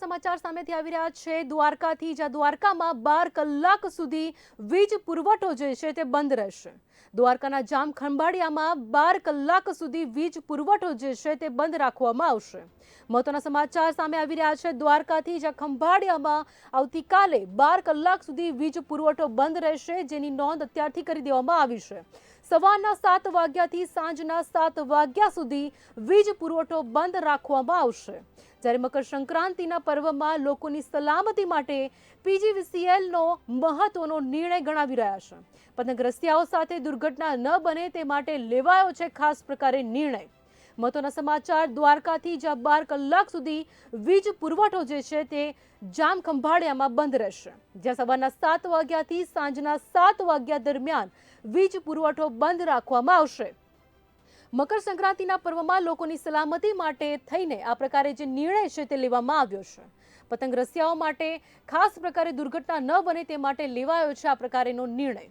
સમાચાર સામેથી આવી રહ્યા છે. દ્વારકાથી જ્યાં દ્વારકામાં બાર કલાક સુધી વીજ પુરવઠો જે છે તે બંધ રહેશે. દ્વારકાના જામ ખંભાળિયામાં બાર કલાક સુધી વીજ પુરવઠો જે છે તે બંધ રાખવામાં આવશે. મહત્વના સમાચાર સામે આવી રહ્યા છે. દ્વારકાથી જ્યાં ખંભાળિયામાં આવતીકાલે બાર કલાક સુધી વીજ પુરવઠો બંધ રહેશે, જેની નોંધ અત્યારથી કરી દેવામાં આવી છે. સવારના સાત વાગ્યાથી સાંજના સાત વાગ્યા સુધી વીજ પુરવઠો બંધ રાખવામાં આવશે. જ્યારે મકર સંક્રાંતિના પર્વમાં લોકોની સલામતી માટે પીજીવીસીએલનો મહત્વનો નિર્ણય ગણાવી રહ્યા છે. પતંગ રસ્તિયાઓ સાથે દુર્ઘટના ન બને તે માટે લેવાયો છે ખાસ પ્રકારે નિર્ણય. મહત્વના સમાચાર. દ્વારકાથી જ્યાં બાર કલાક સુધી વીજ પુરવઠો જે છે તે જામ ખંભાળિયામાં બંધ રહેશે. જ્યાં સવારના સાત વાગ્યાથી સાંજના સાત વાગ્યા દરમિયાન વીજ પુરવઠો બંધ રાખવામાં આવશે. મકર સંક્રાંતિના પર્વમાં લોકોની સલામતી માટે થઈને આ પ્રકારે જે નિર્ણય છે તે લેવામાં આવ્યો છે. પતંગ રસિયાઓ માટે ખાસ પ્રકારે દુર્ઘટના ન બને તે માટે લેવાયો છે આ પ્રકારેનો નિર્ણય.